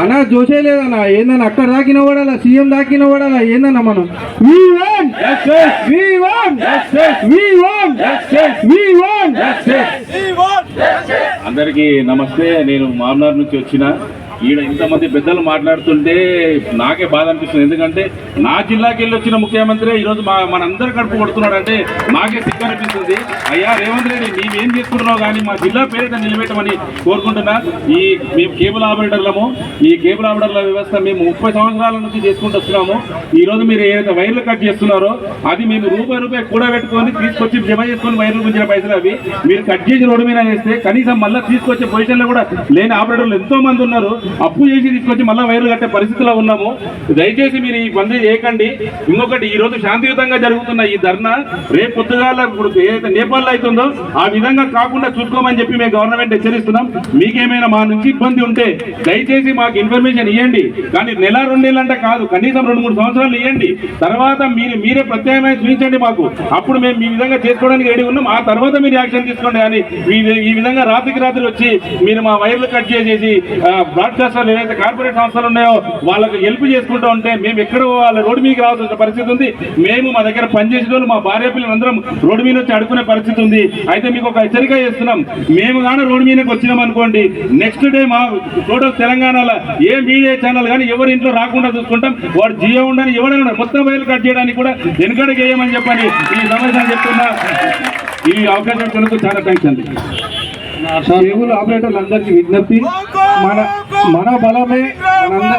అన్నా జోసే లేదన్నా ఏందన్నా అక్కడ దాకిన వాడాలా సీఎం దాకిన వాడాలా ఏందన్నా మనం We won! We won! We won! We won! అందరికీ నమస్తే నేను మామనార్ నుంచి వచ్చిన ఈడ ఇంతమంది పెద్దలు మాట్లాడుతుంటే నాకే బాధ అనిపిస్తుంది. ఎందుకంటే నా జిల్లాకి వెళ్ళి వచ్చిన ముఖ్యమంత్రి ఈరోజు మా మనందరూ కడుపు కొడుతున్నాడు అంటే నాకే సిగ్గు అనిపిస్తుంది. అయ్యా రేవంత్ రెడ్డి మేమేం చేసుకుంటున్నావు కానీ మా జిల్లా పేరిట నిలబెట్టమని కోరుకుంటున్నా. ఈ మేము కేబుల్ ఆపరేటర్లము ఈ కేబుల్ ఆపరేటర్ల వ్యవస్థ మేము ముప్పై సంవత్సరాల నుంచి చేసుకుంటూ వస్తున్నాము. ఈరోజు మీరు ఏదైతే వైర్లు కట్ చేస్తున్నారో అది మేము రూపాయి రూపాయి కూడా పెట్టుకొని తీసుకొచ్చి జమ చేసుకొని వైర్లు గుంచిన పైసలు అవి మీరు కట్ చేసి రోడ్డు మీద వేస్తే కనీసం మళ్ళీ తీసుకొచ్చే పొజిషన్లో కూడా లేని ఆపరేటర్లు ఎంతో మంది ఉన్నారు. అప్పు చేసి తీసుకొచ్చి మళ్ళీ వైర్లు కట్టే పరిస్థితిలో ఉన్నాము. దయచేసి మీరు ఈ పని చేయకండి. ఇంకొకటి ఈ రోజు శాంతియుతంగా జరుగుతున్న ఈ ధర్నా రేపు పొద్దుగాల ఇప్పుడు ఏదైతే నేపాల్లో అవుతుందో ఆ విధంగా కాకుండా చూసుకోమని చెప్పి మేము గవర్నమెంట్ హెచ్చరిస్తున్నాం. మీకేమైనా మా నుంచి ఇబ్బంది ఉంటే దయచేసి మాకు ఇన్ఫర్మేషన్ ఇవ్వండి కానీ నెల రెండు నెలలంటే కాదు కనీసం రెండు మూడు సంవత్సరాలు ఇవ్వండి తర్వాత మీరు మీరే ప్రత్యామ్నాయం చూపించండి మాకు. అప్పుడు మేము ఈ విధంగా చేసుకోవడానికి రెడీ ఉన్నాం. ఆ తర్వాత మీరు యాక్షన్ తీసుకోండి కానీ ఈ- ఈ విధంగా రాత్రికి రాత్రి వచ్చి మీరు మా వైర్లు కట్ చేసేసి బ్రాడ్కాస్టర్లు ఏవైతే కార్పొరేట్ సంస్థలు ఉన్నాయో వాళ్ళకి హెల్ప్ చేసుకుంటూ ఉంటే మేము ఎక్కడ వాళ్ళ రోడ్డు మీకు రావాల్సిన పరిస్థితి ఉంది. మేము మా దగ్గర పనిచేసే వాళ్ళు మా భార్య పిల్లలు అందరం రోడ్డు మీద వచ్చి అడుకునే పరిస్థితి ఉంది. అయితే మీకు ఒక హెచ్చరిక చేస్తున్నాం. మేము కానీ రోడ్డు మీదకి వచ్చినాం అనుకోండి. నెక్స్ట్ డే మా టోటల్ తెలంగాణలో ఏ మీడియా ఛానల్ కానీ ఎవరి ఇంట్లో రాకుండా చూసుకుంటాం. వాడు జియో ఉండని ఎవరైనా మొత్తం వైర్లు కట్ చేయడానికి కూడా వెనుకడికి వేయమని చెప్పని ఈ సమస్య చెప్తున్నా. ఈ అవకాశం ఇచ్చినందుకు చాలా థ్యాంక్స్ అండి. కేబుల్ అందరికీ విజ్ఞప్తి. మన మన బలమే మనంద